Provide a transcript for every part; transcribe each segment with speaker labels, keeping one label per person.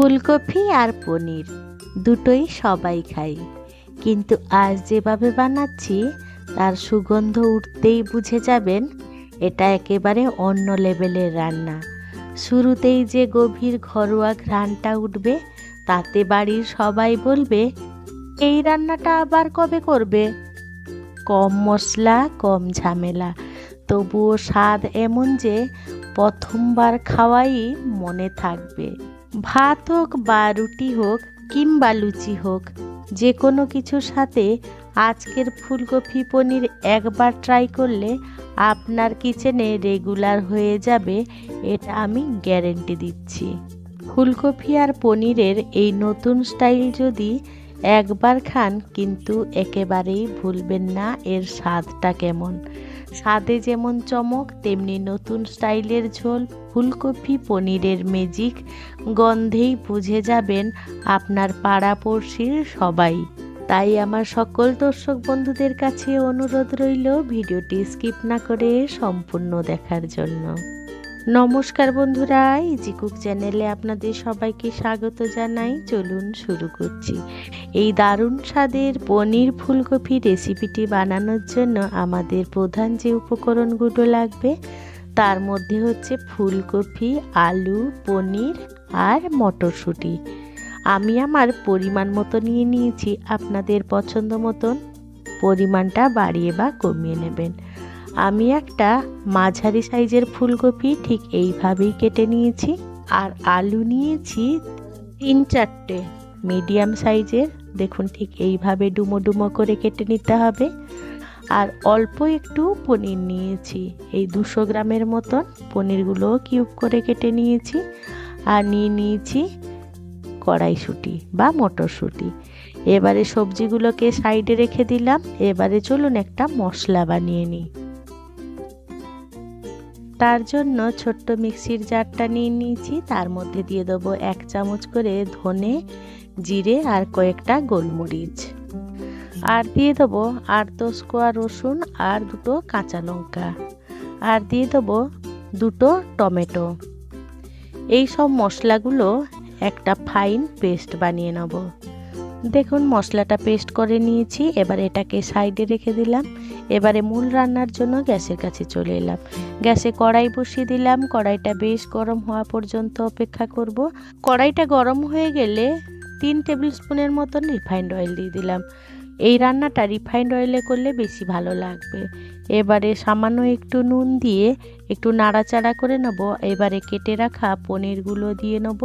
Speaker 1: ফুলকপি আর পনির, দুটোই সবাই খাই। কিন্তু আজ যেভাবে বানাচ্ছি, তার সুগন্ধ উঠতেই বুঝে যাবেন, এটা একেবারে অন্য লেভেলের রান্না। শুরুতেই যে গভীর ঘরোয়া ঘ্রাণটা উঠবে, তাতে বাড়ির সবাই বলবে, এই রান্নাটা আবার কবে করবে? কম মশলা, কম ঝামেলা। তবুও স্বাদ এমন যে, প্রথমবার খাওয়াই মনে থাকবে। ভাত হোক বা রুটি হোক কিংবা লুচি হোক যে কোনো কিছুর সাথে আজকের ফুলকপি পনির একবার ট্রাই করলে আপনার কিচেনে রেগুলার হয়ে যাবে, এটা আমি গ্যারেন্টি দিচ্ছি। ফুলকপি আর পনিরের এই নতুন স্টাইল যদি একবার খান, কিন্তু একেবারেই ভুলবেন না এর স্বাদটা কেমন। স্বাদে যেমন চমক, তেমনি নতুন স্টাইলের ঝোল, ফুলকপি, পনিরের ম্যাজিক গন্ধেই বুঝে যাবেন আপনার পাড়াপড়শির সবাই। তাই আমার সকল দর্শক বন্ধুদের কাছে অনুরোধ রইল, ভিডিওটি স্কিপ না করে সম্পূর্ণ দেখার জন্য। নমস্কার বন্ধুরা ইজি কুক চ্যানেলে আপনাদের সবাইকে স্বাগত জানাই। চলুন শুরু করছি। এই দারুণ স্বাদের পনির ফুলকপি রেসিপিটি বানানোর জন্য আমাদের প্রধান যে উপকরণগুলো লাগবে, তার মধ্যে হচ্ছে ফুলকপি, আলু, পনির আর মটরশুঁটি। আমি আমার পরিমাণ মতো নিয়ে নিয়েছি, আপনাদের পছন্দ মতন। পরিমাণটা বাড়িয়ে বা কমিয়ে নেবেন। আমি একটা মাঝারি সাইজের ফুলকপি ঠিক এইভাবেই কেটে নিয়েছি আর আলু নিয়েছি তিন চারটে মিডিয়াম সাইজের। দেখুন ঠিক এইভাবে ডুমো ডুমো করে কেটে নিতে হবে। আর অল্প একটু পনির নিয়েছি। এই দুশো গ্রামের মতন পনিরগুলো কিউব করে কেটে নিয়েছি। আর নিয়ে নিয়েছি কড়াইশুঁটি বা মটরশুঁটি। এবারে সবজিগুলোকে সাইডে রেখে দিলাম। এবারে চলুন একটা মশলা বানিয়ে নিই। তার জন্য ছোট্ট মিক্সির জারটা নিয়ে নিয়েছি। তার মধ্যে দিয়ে দেবো এক চামচ করে ধনে, জিরে আর কয়েকটা গোলমরিচ। আর দিয়ে দেবো আট দশ কোয়া রসুন আর দুটো কাঁচা লঙ্কা। আর দিয়ে দেবো দুটো টমেটো। এই সব মশলাগুলো একটা ফাইন পেস্ট বানিয়ে নেব। দেখুন, মশলাটা পেস্ট করে নিয়েছি। এবার এটাকে সাইডে রেখে দিলাম। এবারে মূল রান্নার জন্য গ্যাসের কাছে চলে এলাম। গ্যাসে কড়াই বসিয়ে দিলাম। কড়াইটা বেশ গরম হওয়া পর্যন্ত অপেক্ষা করব। কড়াইটা গরম হয়ে গেলে তিন টেবিল স্পুনের মতন রিফাইন্ড অয়েল দিয়ে দিলাম। এই রান্নাটা রিফাইন্ড অয়েলে করলে বেশি ভালো লাগবে। এবারে সামান্য একটু নুন দিয়ে একটু নাড়াচাড়া করে নেব। এবারে কেটে রাখা পনিরগুলো দিয়ে নেব।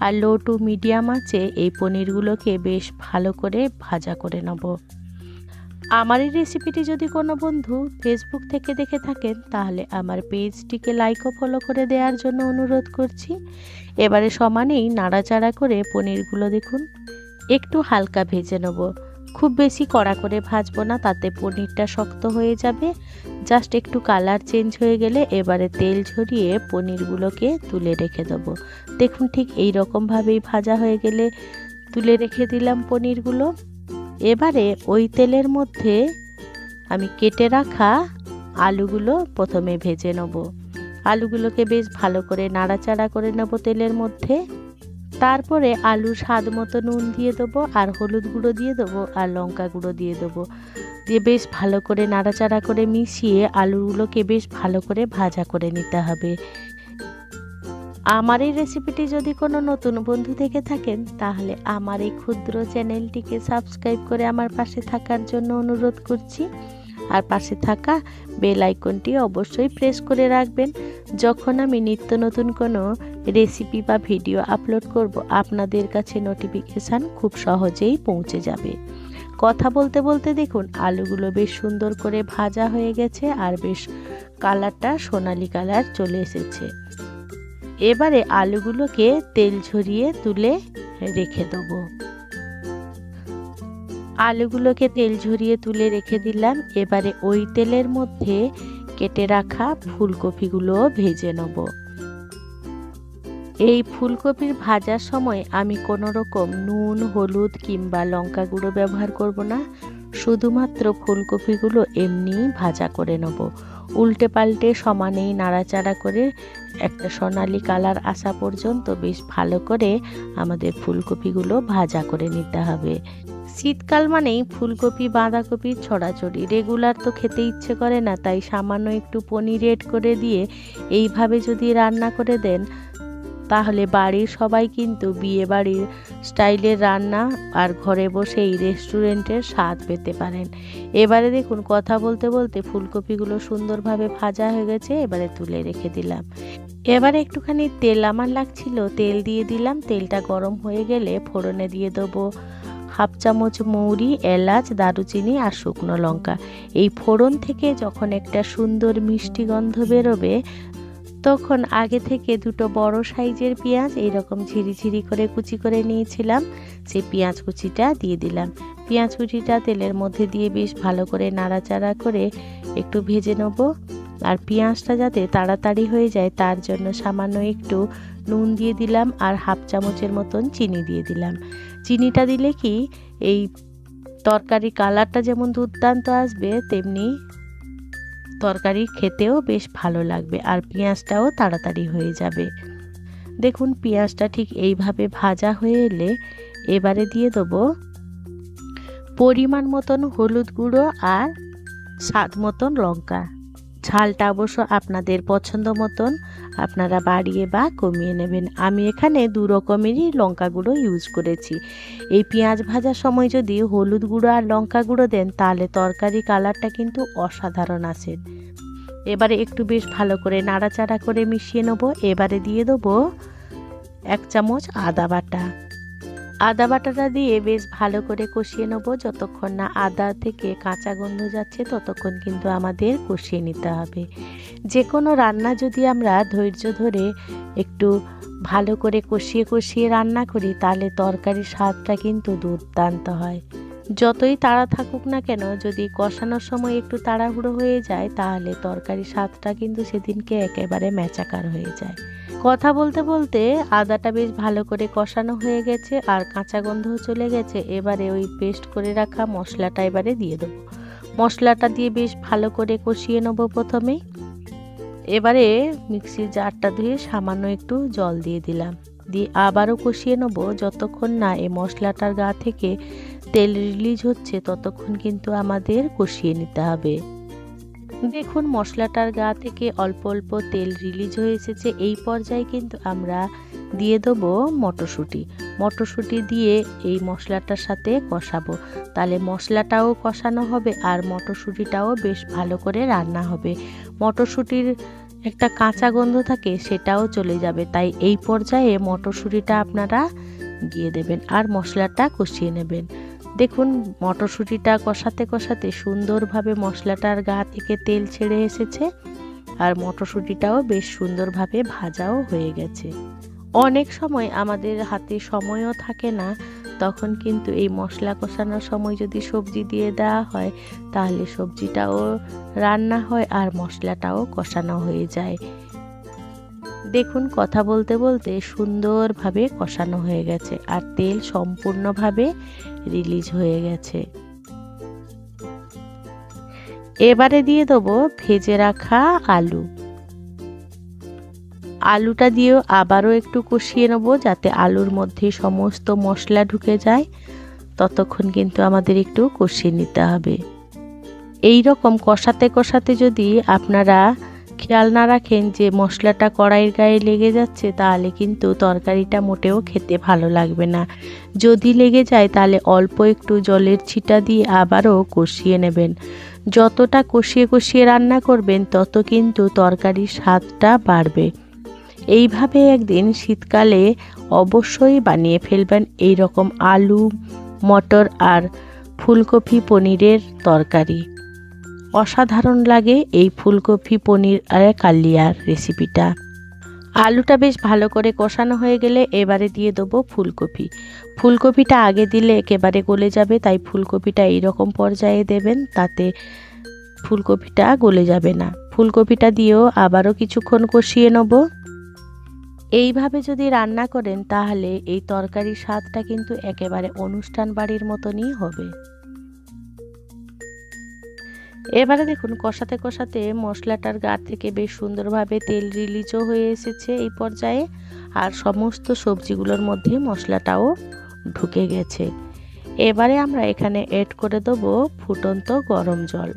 Speaker 1: আর লো টু মিডিয়াম আছে এই পনিরগুলোকে বেশ ভালো করে ভাজা করে নেব। আমার এই রেসিপিটি যদি কোনো বন্ধু ফেসবুক থেকে দেখে থাকেন, তাহলে আমার পেজটিকে লাইক ও ফলো করে দেওয়ার জন্য অনুরোধ করছি। এবারে সমানেই নাড়াচাড়া করে পনিরগুলো দেখুন। একটু হালকা ভেজে নেব। খুব বেশি কড়া করে ভাজবো না, তাতে পনিরটা শক্ত হয়ে যাবে। জাস্ট একটু কালার চেঞ্জ হয়ে গেলে এবারে তেল ঝরিয়ে পনিরগুলোকে তুলে রেখে দেবো। দেখুন ঠিক এই রকমভাবেই ভাজা হয়ে গেলে তুলে রেখে দিলাম পনিরগুলো। এবারে ওই তেলের মধ্যে আমি কেটে রাখা আলুগুলো প্রথমে ভেজে নেব। আলুগুলোকে বেশ ভালো করে নাড়াচাড়া করে নেব তেলের মধ্যে। তারপরে আলু স্বাদ মতো নুন দিয়ে দেবো আর হলুদ গুঁড়ো দিয়ে দেবো আর লঙ্কা গুঁড়ো দিয়ে দেবো। দিয়ে বেশ ভালো করে নাড়াচাড়া করে মিশিয়ে আলুগুলোকে বেশ ভালো করে ভাজা করে নিতে হবে। আমার এই রেসিপিটি যদি কোনো নতুন বন্ধু থেকে থাকেন, তাহলে আমার এই ক্ষুদ্র চ্যানেলটিকে সাবস্ক্রাইব করে আমার পাশে থাকার জন্য অনুরোধ করছি। আর পাশে থাকা বেল আইকনটি অবশ্যই প্রেস করে রাখবেন। যখন আমি নিত্য নতুন কোনো রেসিপি বা ভিডিও আপলোড করব, আপনাদের কাছে নোটিফিকেশান খুব সহজেই পৌঁছে যাবে। কথা বলতে বলতে দেখুন, আলুগুলো বেশ সুন্দর করে ভাজা হয়ে গেছে আর বেশ কালারটা সোনালি কালার চলে এসেছে। এবারে আলুগুলোকে তেল ঝরিয়ে তুলে রেখে দেবো। আলুগুলোকে তেল ঝরিয়ে তুলে রেখে দিলাম। এবারে ওই তেলের মধ্যে কেটে রাখা ফুলকপিগুলো ভেজে নেব। এই ফুলকপির ভাজার সময় আমি কোনো রকম নুন, হলুদ কিংবা লঙ্কা গুঁড়ো ব্যবহার করব না। শুধুমাত্র ফুলকপিগুলো এমনি ভাজা করে নেব। উল্টে পাল্টে সমানেই নাড়াচাড়া করে একটা সোনালি কালার আসা পর্যন্ত বেশ ভালো করে আমাদের ফুলকপিগুলো ভাজা করে নিতে হবে। শীতকাল মানেই ফুলকপি বাঁধাকপির ছড়াছড়ি। রেগুলার তো খেতে ইচ্ছে করে না, তাই সামান্য একটু পনির এড করে দিয়ে এইভাবে যদি রান্না করে দেন তাহলে বাড়ির সবাই কিন্তু বিয়ে বাড়ির স্টাইলের রান্না আর ঘরে বসে এই রেস্টুরেন্টের স্বাদ পেতে পারেন। এবারে দেখুন, কথা বলতে বলতে ফুলকপিগুলো সুন্দরভাবে ভাজা হয়ে গেছে, এবারে তুলে রেখে দিলাম। এবারে একটুখানি তেল আমার লাগছিল, তেল দিয়ে দিলাম। তেলটা গরম হয়ে গেলে ফোড়নে দিয়ে দেবো হাফ চামচ মৌরি, এলাচ, দারুচিনি আর শুকনো লঙ্কা। এই ফোড়ন থেকে যখন একটা সুন্দর মিষ্টি গন্ধ বেরোবে তখন আগে থেকে দুটো বড় সাইজের পেঁয়াজ এইরকম ঝিরি ঝিরি করে কুচি করে নিয়েছিলাম। সেই পেঁয়াজ কুচিটা দিয়ে দিলাম। পেঁয়াজ কুচিটা তেলের মধ্যে দিয়ে বেশ ভালো করে নাড়াচাড়া করে একটু ভেজে নেব। আর পেঁয়াজটা যাতে তাড়াতাড়ি হয়ে যায়, তার জন্য সামান্য একটু নুন দিয়ে দিলাম আর হাফ চামচের মতন চিনি দিয়ে দিলাম। চিনিটা দিলে কি, এই তরকারি কালারটা যেমন দুর্দান্ত আসবে, তেমনি তরকারি খেতেও বেশ ভালো লাগবে আর পেঁয়াজটাও তাড়াতাড়ি হয়ে যাবে। দেখুন, পেঁয়াজটা ঠিক এইভাবে ভাজা হয়ে এলে এবারে দিয়ে দেবো পরিমাণ মতন হলুদ গুঁড়ো আর স্বাদ মতন লঙ্কা। ঝালটা অবশ্য আপনাদের পছন্দ মতন আপনারা বাড়িয়ে বা কমিয়ে নেবেন। আমি এখানে দু রকমেরই লঙ্কা গুঁড়ো ইউজ করেছি। এই পেঁয়াজ ভাজার সময় যদি হলুদ গুঁড়ো আর লঙ্কা গুঁড়ো দেন, তাহলে তরকারি কালারটা কিন্তু অসাধারণ আসে এবারে একটু বেশ ভালো করে নাড়াচাড়া করে মিশিয়ে নেব। এবারে দিয়ে দেবো এক চামচ আদা বাটা। আদা বাটাটা দিয়ে বেশ ভালো করে কষিয়ে নেব। যতক্ষণ না আদা থেকে কাঁচা গন্ধ যাচ্ছে, ততক্ষণ কিন্তু আমাদের কষিয়ে নিতে হবে। যে কোনো রান্না যদি আমরা ধৈর্য ধরে একটু ভালো করে কষিয়ে কষিয়ে রান্না করি, তাহলে তরকারির স্বাদটা কিন্তু দুর্দান্ত হয়। যতই তাড়া থাকুক না কেন, যদি কষানোর সময় একটু তাড়াহুড়ো হয়ে যায়, তাহলে তরকারির স্বাদটা কিন্তু সেদিনকে একেবারে ম্যাচাকার হয়ে যায়। কথা বলতে বলতে আদাটা বেশ ভালো করে কষানো হয়ে গেছে আর কাঁচা গন্ধও চলে গেছে। এবারে ওই পেস্ট করে রাখা মশলাটা এবারে দিয়ে দেবো। মশলাটা দিয়ে বেশ ভালো করে কষিয়ে নেব প্রথমেই। এবারে মিক্সির জারটা ধুয়ে সামান্য একটু জল দিয়ে দিলাম। দিয়ে আবারও কষিয়ে নেব। যতক্ষণ না এই মশলাটার গা থেকে তেল রিলিজ হচ্ছে, ততক্ষণ কিন্তু আমাদের কষিয়ে নিতে হবে। দেখুন, মশলাটার গা থেকে অল্প অল্প তেল রিলিজ হয়ে এসেছে। এই পর্যায়ে কিন্তু আমরা দিয়ে দেবো মটরশুঁটি। মটরশুঁটি দিয়ে এই মশলাটার সাথে কষাবো। তাহলে মশলাটাও কষানো হবে আর মটরশুঁটিটাও বেশ ভালো করে রান্না হবে। মটরশুঁটির একটা কাঁচা গন্ধ থাকে, সেটাও চলে যাবে। তাই এই পর্যায়ে মটরশুঁটিটা আপনারা দিয়ে দেবেন আর মশলাটা কষিয়ে নেবেন। দেখুন, মটরশুঁটিটা কষাতে কষাতে সুন্দরভাবে মশলাটার গা থেকে তেল ছেড়ে এসেছে আর মটরশুঁটিটাও বেশ সুন্দরভাবে ভাজাও হয়ে গেছে। অনেক সময় আমাদের হাতে সময়ও থাকে না, তখন কিন্তু এই মশলা কষানোর সময় যদি সবজি দিয়ে দেওয়া হয়, তাহলে সবজিটাও রান্না হয় আর মশলাটাও কষানো হয়ে যায়। দেখুন, কথা বলতে বলতে সুন্দরভাবে কষানো হয়ে গেছে আর তেল সম্পূর্ণভাবে রিলিজ হয়ে গেছে। এবারে দিয়ে দেবো ভেজে রাখা আলু। আলুটা দিয়েও আবারও একটু কষিয়ে নেব যাতে আলুর মধ্যে সমস্ত মশলা ঢুকে যায়। ততক্ষণ কিন্তু আমাদের একটু কষিয়ে নিতে হবে। এই রকম কষাতে কষাতে যদি আপনারা খেয়াল না রাখেন যে মশলাটা কড়াইয়ের গায়ে লেগে যাচ্ছে, তাহলে কিন্তু তরকারিটা মোটেও খেতে ভালো লাগবে না। যদি লেগে যায়, তাহলে অল্প একটু জলের ছিটা দিয়ে আবারও কষিয়ে নেবেন। যতটা কষিয়ে কষিয়ে রান্না করবেন, তত কিন্তু তরকারির স্বাদটা বাড়বে। এইভাবে একদিন শীতকালে অবশ্যই বানিয়ে ফেলবেন এই রকম আলু, মটর আর ফুলকপি পনিরের তরকারি। অসাধারণ লাগে এই ফুলকপি পনির আর কালিয়ার রেসিপিটা। আলুটা বেশ ভালো করে কষানো হয়ে গেলে এবারে দিয়ে দেবো ফুলকপি। ফুলকপিটা আগে দিলে একেবারে গলে যাবে, তাই ফুলকপিটা এইরকম পর্যায়ে দেবেন তাতে ফুলকপিটা গলে যাবে না। ফুলকপিটা দিয়েও আবারও কিছুক্ষণ কষিয়ে নেব। এইভাবে যদি রান্না করেন তাহলে এই তরকারির স্বাদটা কিন্তু একেবারে অনুষ্ঠান বাড়ির মতনই হবে। এবারে দেখুন, কষাতে কষাতে মশলাটার গা থেকে বেশ সুন্দরভাবে তেল রিলিজও হয়ে এসেছে এই পর্যায়ে। আর সমস্ত সবজিগুলোর মধ্যে মশলাটাও ঢুকে গেছে। এবারে আমরা এখানে এড করে দেবো ফুটন্ত গরম জল।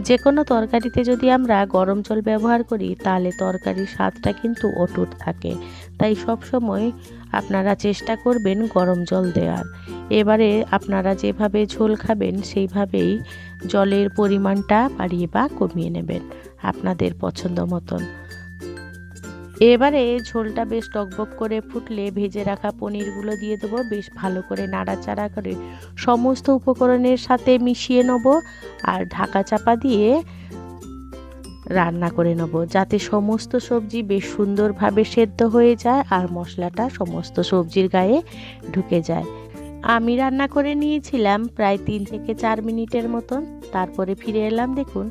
Speaker 1: যে কোনো তরকারিতে যদি আমরা গরম জল ব্যবহার করি, তাহলে তরকারির স্বাদটা কিন্তু অটুট থাকে। তাই সব সময় আপনারা চেষ্টা করবেন গরম জল দেওয়ার। এবারে আপনারা যেভাবে ঝোল খাবেন, সেইভাবেই জলের পরিমাণটা বাড়িয়ে বা কমিয়ে নেবেন আপনাদের পছন্দ মতন। এবারে ঝোলটা বেশ টকবক করে ফুটলে ভেজে রাখা পনিরগুলো দিয়ে দেবো, বেশ ভালো করে নাড়াচাড়া করে সমস্ত উপকরণের সাথে মিশিয়ে নেব আর ঢাকা চাপা দিয়ে রান্না করে নেব যাতে সমস্ত সবজি বেশ সুন্দরভাবে সেদ্ধ হয়ে যায় আর মশলাটা সমস্ত সবজির গায়ে ঢুকে যায়। আমি রান্না করে নিয়েছিলাম প্রায় তিন থেকে চার মিনিটের মতন। তারপরে ফিরে এলাম, দেখুন,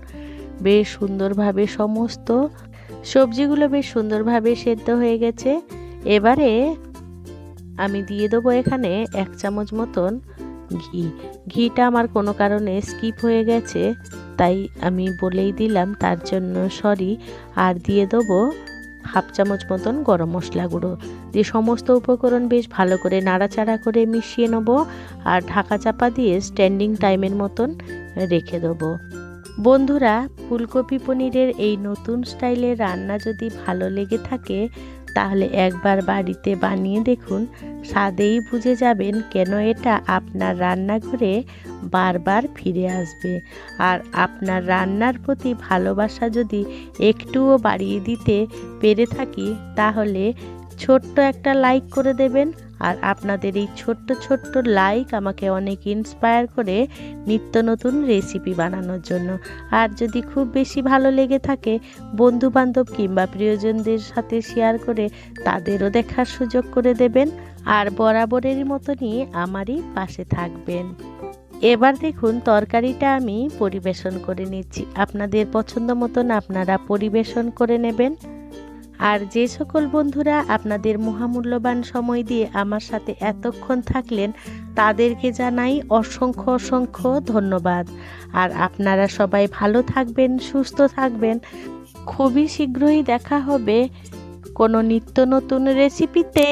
Speaker 1: বেশ সুন্দরভাবে সমস্ত সবজিগুলো বেশ সুন্দরভাবে সেদ্ধ হয়ে গেছে। এবারে আমি দিয়ে দেবো এখানে এক চামচ মতন ঘি। ঘিটা আমার কোনো কারণে স্কিপ হয়ে গেছে, তাই আমি বলেই দিলাম, তার জন্য সরি। আর দিয়ে দেবো হাফ চামচ মতন গরম মশলা গুঁড়ো। দিয়ে সমস্ত উপকরণ বেশ ভালো করে নাড়াচাড়া করে মিশিয়ে নেব আর ঢাকা চাপা দিয়ে স্ট্যান্ডিং টাইমের মতন রেখে দেবো। বন্ধুরা, ফুলকপি পনিরের এই নতুন স্টাইলের রান্না যদি ভালো লেগে থাকে তাহলে একবার বাড়িতে বানিয়ে দেখুন, স্বাদেই বুঝে যাবেন কেন এটা আপনার রান্নাঘরে বারবার ফিরে আসবে। আর আপনার রান্নার প্রতি ভালোবাসা যদি একটুও বাড়িয়ে দিতে পেরে থাকি, তাহলে ছোট্ট একটা লাইক করে দেবেন আর আপনাদের এই ছোট্ট ছোট্ট লাইক আমাকে অনেক ইন্সপায়ার করে নিত্য নতুন রেসিপি বানানোর জন্য। আর যদি খুব বেশি ভালো লেগে থাকে বন্ধু বান্ধব কিংবা প্রিয়জনদের সাথে শেয়ার করে তাদেরও দেখার সুযোগ করে দেবেন আর বরাবরের মতনই আমারই পাশে থাকবেন। এবার দেখুন তরকারিটা আমি পরিবেশন করে নিচ্ছি। আপনাদের পছন্দ মতন আপনারা পরিবেশন করে নেবেন। আর যে সকল বন্ধুরা আপনাদের মহামূল্যবান সময় দিয়ে আমার সাথে এতক্ষণ থাকলেন, তাদেরকে জানাই অসংখ্য অসংখ্য ধন্যবাদ। আর আপনারা সবাই ভালো থাকবেন, সুস্থ থাকবেন। খুবই শীঘ্রই দেখা হবে কোনো নিত্য নতুন রেসিপিতে